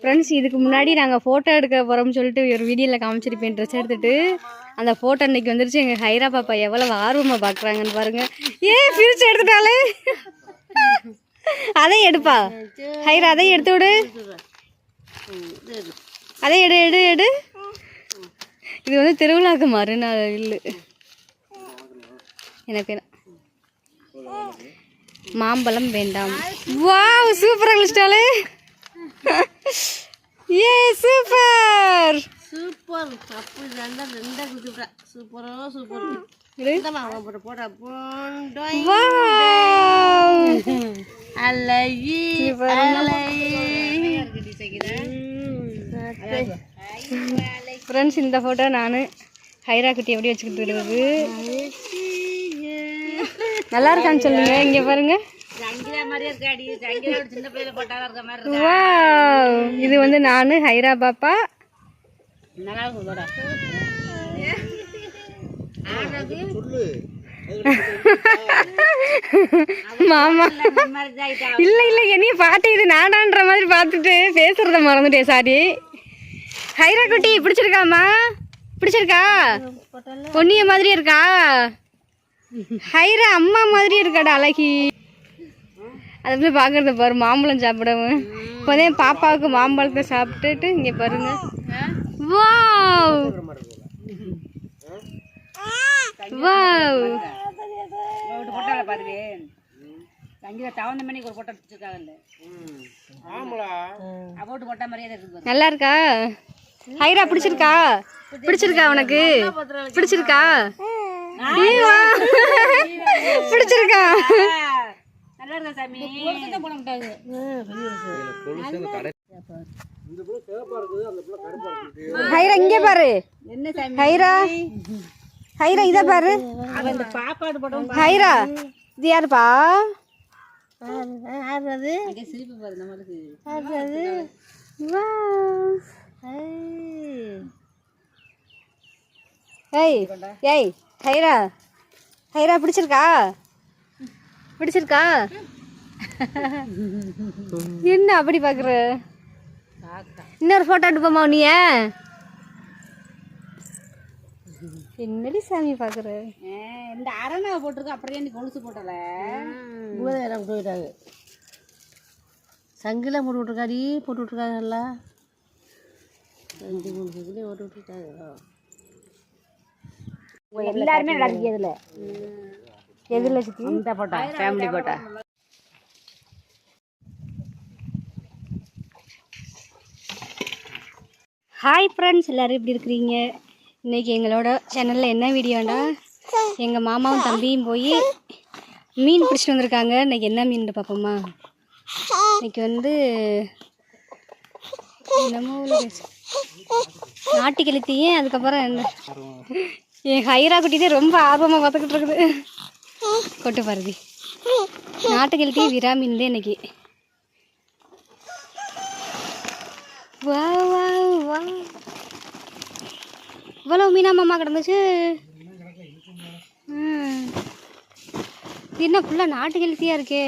Friends இதுக்கு முன்னாடி நாங்கள் ஃபோட்டோ எடுக்க போகிறோம்னு சொல்லிட்டு ஒரு வீடியோவில் காமிச்சிருப்பேன். ட்ரெஸ் எடுத்துட்டு அந்த ஃபோட்டோ அன்றைக்கி வந்துருச்சு. எங்கள் ஹைரா பாப்பா எவ்வளோ ஆர்வமாக பார்க்குறாங்கன்னு பாருங்கள் ஏ பிரிச்சு எடுத்துட்டாலே? அதையும் எடுப்பா. ஹைரா அதையும் எடுத்து விடு. அதே எடு எடு எடு. இது வந்து திருவிழாக்கு மறுநாள் இல்லை எனக்கு மாம்பழம் வேண்டாம். வாவ் சூப்பராக கழிச்சிட்டாலே ஏ சூப்பர் சூப்பர். அப்படி ரெண்டா ரெண்டா குடிச்சுட்டா சூப்பரோ சூப்பர். அழகி ஃப்ரெண்ட்ஸ் இந்த ஃபோட்டோ நான் ஹைரா குட்டி எப்படி வச்சுக்கிட்டு இருக்குது நல்லா இருக்கான்னு சொல்லுங்க. இங்க பாருங்க. இது வந்து நான் ஹைரா பாப்பா. மாமா. இல்ல இல்ல என்னைய பாட்டு இது நானான்ற மாதிரி பார்த்துட்டு பேசுறத மறந்துட்டேன் சாரி. ஹைரா குட்டி பிடிச்சிருக்காமா பிடிச்சிருக்கா? பொன்னிய மாதிரி இருக்கா? ஹைரா அம்மா மாதிரி இருக்காடா அழகி. அதை போய் பார்க்கறத பாரு மாம்பழம் சாப்பிடவும். இப்போதே பாப்பாவுக்கு மாம்பழத்தை சாப்பிட்டுட்டு இங்கே பாருங்க. வாவ். வாவ். நல்லா இருக்கா? ஹைரா பிடிச்சிருக்கா? பிடிச்சிருக்கா உனக்கு? பிடிச்சிருக்கா? பிடிச்சிருக்கா. நல்லா இருக்கா சாமி போட மாட்டாங்க ஹைரா இங்கே பாரு. என்ன சாமி? ஹைரா. ஹைரா இதை பாரு. ஹைரா. இது யாருப்பா? ஆடுறது சிரிப்பு பாரு நம்மளுக்கு ஆடுறது ஏய் ஏய். ஹைரா ஹைரா பிடிச்சிருக்கா? பிடிச்சிருக்கா? என்ன அப்படி பார்க்குற இன்னொரு ஃபோட்டோ எடுப்போமா நீ என்னடி சாமி பார்க்குற இந்த அரணை போட்டிருக்க அப்படியே நீ கொலுசு போட்டல? பூதம் போயிட்டாங்க சங்கில போட்டு விட்ருக்காடி போட்டு விட்ருக்காங்கல்ல ரெண்டு மூணு சங்கிலே போட்டு விட்டுட்டாங்க எல்லாருமே நடக்கு இதுல எதில்? சுற்றி இந்த போட்டா ஃபேமிலி போட்டா. ஹாய் ஃப்ரெண்ட்ஸ் எல்லோரும் எப்படி இருக்கிறீங்க? இன்றைக்கி எங்களோட சேனலில் என்ன வீடியோண்டா எங்கள் மாமாவும் தம்பியும் போய் மீன் பிடிச்சிட்டு வந்திருக்காங்க. இன்றைக்கி என்ன மீன் பார்ப்போமா? இன்னைக்கு வந்து என்னமோ. நாட்டு கெளுத்தியும் அதுக்கப்புறம் என்ன? என் ஹைரா குட்டி ரொம்ப ஆர்வமாக பார்த்துக்கிட்டு இருக்குது. கொட்டு பாருதி. நாட்டு விராமின் மீன் தான் இன்னைக்கு. வா வா வா இவ்வளோ மீனா மாமா கிடந்துச்சு. இது என்ன ஃபுல்லாக நாட்டு கெழுத்தியாக இருக்கே.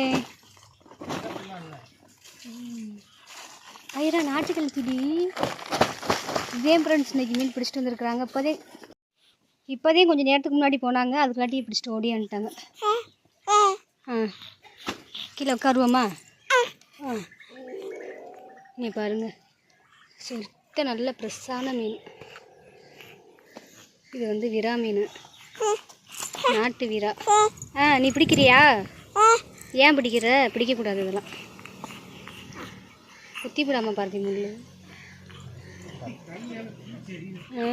ம். ஐயரா நாட்டு ஹெல்த்திடி இதே ஃப்ரெண்ட்ஸ் இன்னைக்கு மீன் பிடிச்சிட்டு வந்துருக்குறாங்க. இப்போதே இப்போதே கொஞ்சம் நேரத்துக்கு முன்னாடி போனாங்க அதுக்குள்ளாட்டி பிடிச்சிட்டு ஓடியான்ட்டாங்க ஆ. கீழே உட்காருவோமா? ஆ. நீ பாருங்க. சுத்த நல்ல ஃப்ரெஷ்ஷான மீன். இது வந்து விரா மீன். நாட்டு விரா ஆ நீ பிடிக்கிறியா? ஏன் பிடிக்கிற? பிடிக்கக்கூடாது இதெல்லாம். குத்தி விடாமல் பாருதி முள்ளு. ஆ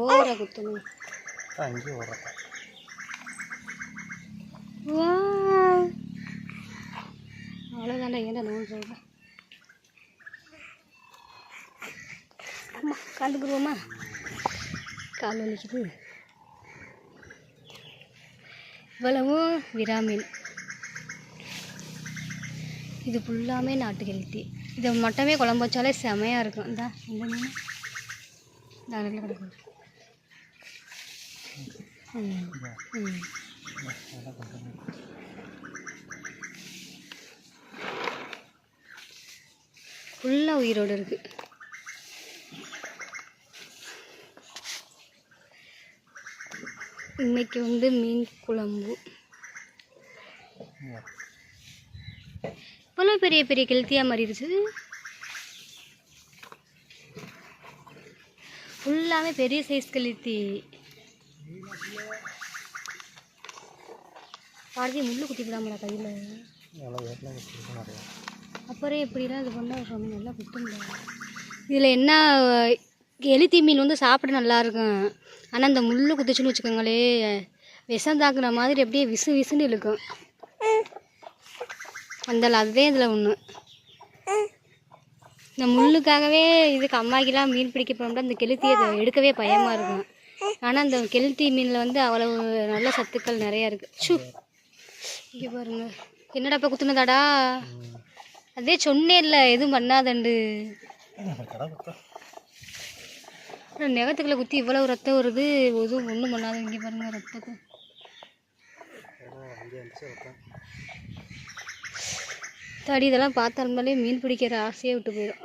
ஓவரா குத்தணும். வாவ். அவ்வளோதான்டா ஏன்டா நோன் சொல்கிறேன் அம்மா காலுக்குருவோமா கால் வலிக்குது இவ்வளவும் விராமின் இது ஃபுல்லாமே நாட்டு கெளுத்தி இதை மட்டுமே குழம்பு வச்சாலே செமையாக இருக்கும் இந்தா இந்த மீன் இந்த கிடக்கும் ஃபுல்லாக உயிரோடு இருக்குது இன்னைக்கு வந்து மீன் குழம்பு. இவ்வளோ பெரிய பெரிய கெளுத்தியாக மாறிடுச்சு ஃபுல்லாகவே பெரிய சைஸ் கெளுத்தி பாரதி முள்ளு குத்தி விடாமலா கையில் அப்புறம் எப்படிலாம் இது பண்ணால் சொன்னீங்க நல்லா குத்த முடியாது இதில் என்ன எலித்தி மீன் வந்து சாப்பிட நல்லா இருக்கும். ஆனால் அந்த முள்ளு குத்துச்சுன்னு வச்சுக்கோங்களே விஷம் தாக்குன மாதிரி அப்படியே விசு விசுன்னு இழுக்கும். அந்த அதுவே இதில் ஒன்று இந்த முள்ளுக்காகவே இதுக்கு அம்மாக்கெல்லாம் மீன் பிடிக்க போனோம்னா இந்த கெளுத்தியை அதை எடுக்கவே பயமாக இருக்கும். ஆனால் அந்த கெளுத்தி மீனில் வந்து அவ்வளவு நல்ல சத்துக்கள் நிறையா இருக்குது ஷூ இங்கே பாருங்க. என்னடா இப்போ குத்துனதாடா? அதே சொன்னேன்ல எதுவும் பண்ணாதண்டு. நெகத்துக்குள்ள குத்தி இவ்வளவு ரத்தம் வருது. எதுவும் ஒன்றும் பண்ணாத இங்கே பாருங்க ரத்தத்தை. தடி இதெல்லாம் பார்த்தாலுமே மீன் பிடிக்கிற ஆசையே விட்டு போயிடும்.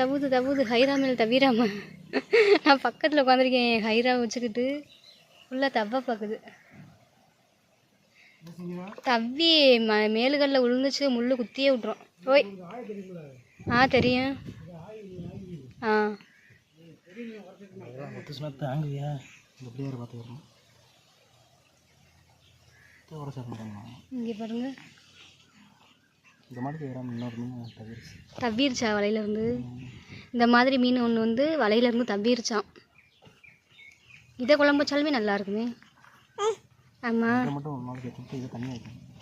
தவுது தவுது ஹைரா மேல் தவிராம. நான் பக்கத்தில் உட்காந்துருக்கேன் ஹைரா வச்சுக்கிட்டு ஃபுல்லாக தவ்வ பார்க்குது. தவ்வி ம மேலுகளில் விழுந்துச்சு முள் குத்தியே விட்றோம் ஓய். ஆ தெரியும். ஆ. இங்கே பாருங்கள் தாங்குவியா இந்த பிள்ளையார் பார்த்து வரணும் ஒரு செகண்ட் இங்கே பாருங்க இந்த மாதிரி இன்னொரு மீன் தவிர்த்து. தவ்விருச்சா வலையிலேருந்து. இந்த மாதிரி மீன் ஒன்று வந்து வலையிலேருந்து தவ்விருச்சான் இதை குழம்பு வச்சாலுமே நல்லா இருக்குமே. ஆமாம்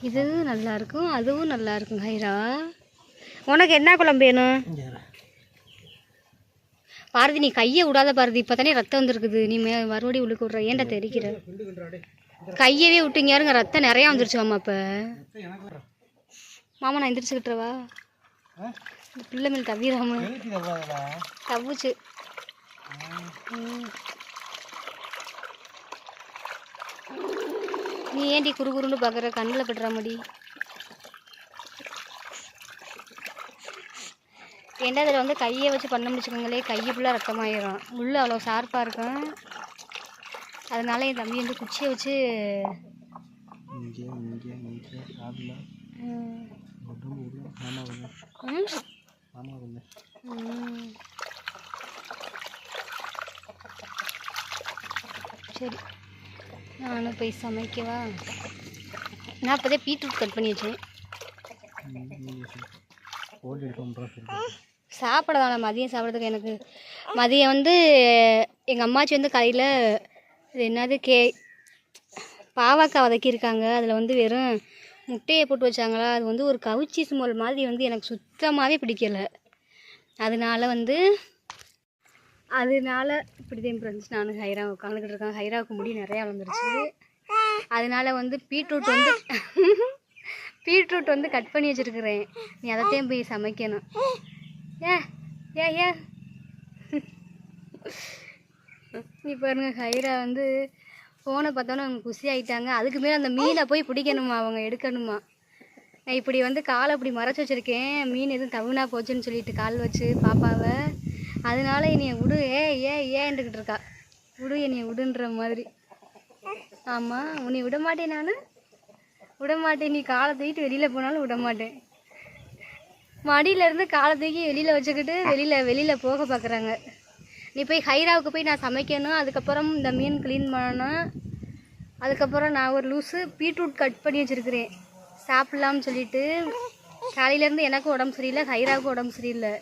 இதை நல்லா இருக்கும் அதுவும் நல்லா இருக்கும் ஹைரா. உனக்கு என்ன குழம்பு வேணும். பாரதி நீ கையை விடாத பாரதி இப்போ தானே ரத்தம் வந்துருக்குது. நீ மே மறுபடியும் உள்ளுக்கு விட்ற ஏன்டா தெரிக்கிற? கையவே விட்டுங்க யாருங்க? ரத்தம் நிறையா வந்துருச்சு மாமா இப்போ மாமா நான் எந்திரிச்சுக்கிட்டுறவா இந்த பிள்ளை மேல் தவிராம. தவுச்சு. நீ ஏன்டி குறு குறுன்னு பார்க்குற கண்ணில் படுற முடி. ஏன்டா இதில் வந்து கையை வச்சு பண்ண முடிச்சுக்கோங்களே கையை ஃபுல்லாக ரத்தமாயிரும். உள்ள அவ்வளோ ஷார்ப்பாக இருக்கும். அதனால என் தம்பி வந்து குச்சியை வச்சு உடம்பு உள்ள மாமா வந்து மாமா வந்து சரி நானும் போய் சமைக்கவா நான் அப்போதே பீட்ரூட் கட் பண்ணி வச்சேன் சாப்பிட வேணாம் மதியம் சாப்பிட்றதுக்கு எனக்கு மதியம் வந்து. எங்கள் அம்மாச்சி வந்து கையில் இது என்னது கே பாவக்காய் வதக்கியிருக்காங்க அதில் வந்து வெறும் முட்டையை போட்டு வச்சாங்களா? அது வந்து ஒரு கவுச்சி ஸ்மெல் மாதிரி வந்து எனக்கு சுத்தமாகவே பிடிக்கல. அதனால வந்து அதனால இப்படி தான் ஃப்ரெண்ட்ஸ் நானும் ஹைரா உட்காந்துக்கிட்டு இருக்கேன் ஹைராவுக்கு முடி நிறையா வளர்ந்துருச்சு. அதனால வந்து பீட்ரூட் வந்து பீட்ரூட் வந்து கட் பண்ணி வச்சுருக்கிறேன். நீ அதைத்தையும் போய் சமைக்கணும். ஏ ஏ ஏ. நீ பாருங்கள் ஹைரா வந்து ஃபோனை பார்த்தோன்னே அவங்க குஷி அதுக்கு மேலே அந்த மீனை போய் பிடிக்கணுமா அவங்க எடுக்கணுமா? நான் இப்படி வந்து காலை இப்படி மறைச்சி வச்சுருக்கேன். மீன் எதுவும் தவினா போச்சுன்னு சொல்லிட்டு கால் வச்சு பாப்பாவை. அதனால என்னைய விடு. ஏ ஏ ஏன்ட்டுக்கிட்டு இருக்கா. விடு என்னைய விடுன்ற மாதிரி. ஆமாம் உன்னை விட மாட்டேன் நான். விட மாட்டேன். நீ காலை தூக்கிட்டு வெளியில் போனாலும் விட மாட்டேன். மடியிலேருந்து காலை தூக்கி வெளியில் வச்சுக்கிட்டு வெளியில் வெளியில் போக பார்க்குறாங்க. நீ போய் ஹைராவுக்கு போய் நான் சமைக்கணும் அதுக்கப்புறம் இந்த மீன் க்ளீன் பண்ணணும் அதுக்கப்புறம் நான் ஒரு லூஸு பீட்ரூட் கட் பண்ணி வச்சுருக்கிறேன். சாப்பிட்லாம்னு சொல்லிட்டு காலையிலேருந்து எனக்கும் உடம்பு சரியில்லை ஹைராவுக்கும் உடம்பு சரியில்லை.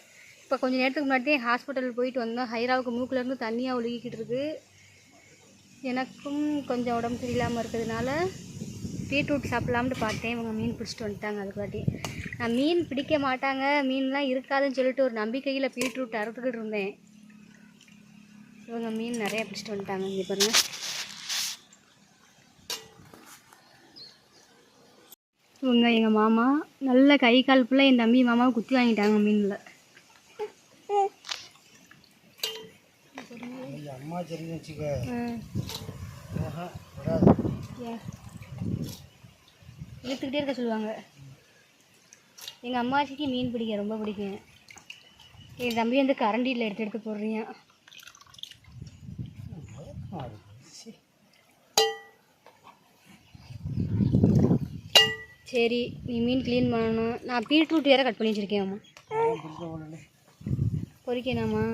இப்போ கொஞ்சம் நேரத்துக்கு முன்னாடி ஹாஸ்பிட்டல் போயிட்டு வந்தோம். ஹைராவுக்கு மூக்கிலேருந்து தண்ணியாக ஒழுகிக்கிட்டு இருக்கு. எனக்கும் கொஞ்சம் உடம்பு சரியில்லாமல் இருக்கிறதுனால பீட்ரூட் சாப்பிட்லாம்னு பார்த்தேன். இவங்க மீன் பிடிச்சிட்டு வந்துட்டாங்க அதுக்காட்டி நான் மீன் பிடிக்க மாட்டாங்க மீன்லாம் இருக்காதுன்னு சொல்லிட்டு ஒரு நம்பிக்கையில் பீட்ரூட் அறுத்துக்கிட்டு இருந்தேன். இவங்க மீன் நிறைய பிடிச்சிட்டு வந்துட்டாங்க இங்கே பாருங்க. இவங்க எங்கள் மாமா நல்ல கை கால் ஃபுல்லாக என் தம்பி மாமாவை குத்தி வாங்கிட்டாங்க மீனில். அம்மா சரின்னு வச்சுக்க. இழுத்துக்கிட்டே இருக்க சொல்லுவாங்க. எங்கள் அம்மாச்சிக்கு மீன் பிடிக்க ரொம்ப பிடிக்கும். என் தம்பி வந்து கரண்டியில் எடுத்து எடுத்து போடுறீங்க. சரி நீ மீன் க்ளீன் பண்ணணும். நான் பீட்ரூட் வேற கட் பண்ணி வச்சுருக்கேன் அம்மா. பொறிக்கணாமா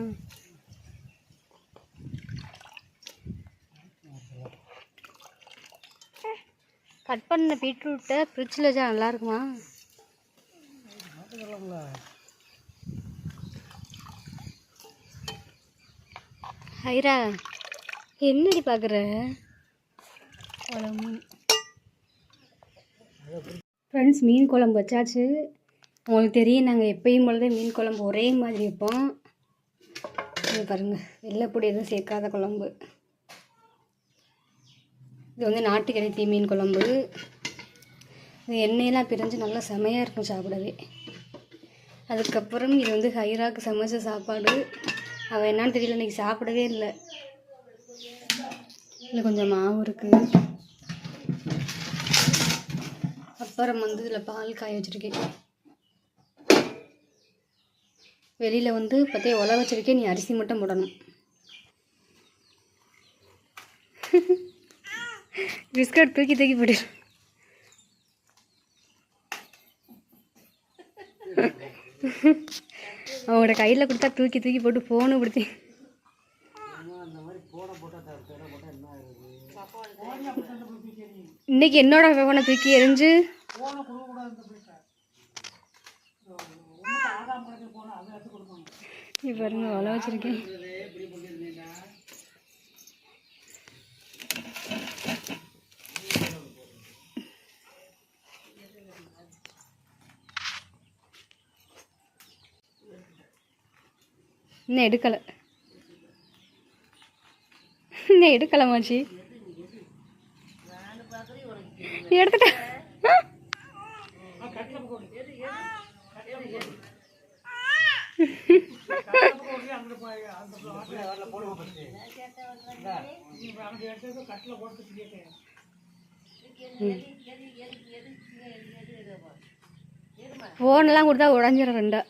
கட் பண்ண பீட்ரூட்டை ஃப்ரிட்ஜில் வச்சா நல்லாயிருக்குமா ஹைரா. என்னடி பார்க்குற குழம்பு. ஃப்ரெண்ட்ஸ் மீன் குழம்பு வச்சாச்சு. உங்களுக்கு தெரியும் நாங்கள் எப்பயும் பொழுது மீன் குழம்பு ஒரே மாதிரி வைப்போம். இது பாருங்கள் வெள்ளைப்பொடி எதுவும் சேர்க்காத குழம்பு. இது வந்து நாட்டுக்கறி தீ மீன் குழம்பு. இது எண்ணெயெல்லாம் பிரிஞ்சு நல்லா செமையாக இருக்கும் சாப்பிடவே. அதுக்கப்புறம் இது வந்து ஹைராக்கு சமைச்ச சாப்பாடு. அவள் என்னான்னு தெரியல இன்னைக்கு சாப்பிடவே இல்லை. இதில் கொஞ்சம் மாவு இருக்குது அப்புறம் வந்து இதில் பால் காய வச்சுருக்கேன். வெளியில் வந்து பற்றிய உல வச்சுருக்கேன். நீ அரிசி மட்டும் போடணும். பிஸ்கட் தூக்கி தூக்கி போடு. அவங்களோட கையில் கொடுத்தா தூக்கி தூக்கி போட்டு ஃபோனு கொடுத்தேன். இன்னைக்கு என்னோட ஃபோனை தூக்கி எரிஞ்சு இப்போ பாருங்க அவ்வளோ வச்சிருக்கேன். இன்னும் எடுக்கலை. இன்னும் எடுக்கலை மாச்சி. எடுத்துட்டேன் ஃபோனெல்லாம் கொடுத்தா உடஞ்சிரும் ரெண்டா.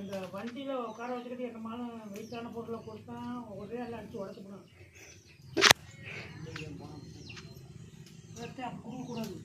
இந்த வண்டியில் உட்கார வச்சுக்கிட்டு என்னமாலும் வெயிட்டான பொருளை கொடுத்தா ஒரே எல்லாம் அடிச்சு உடச்சு కూడదు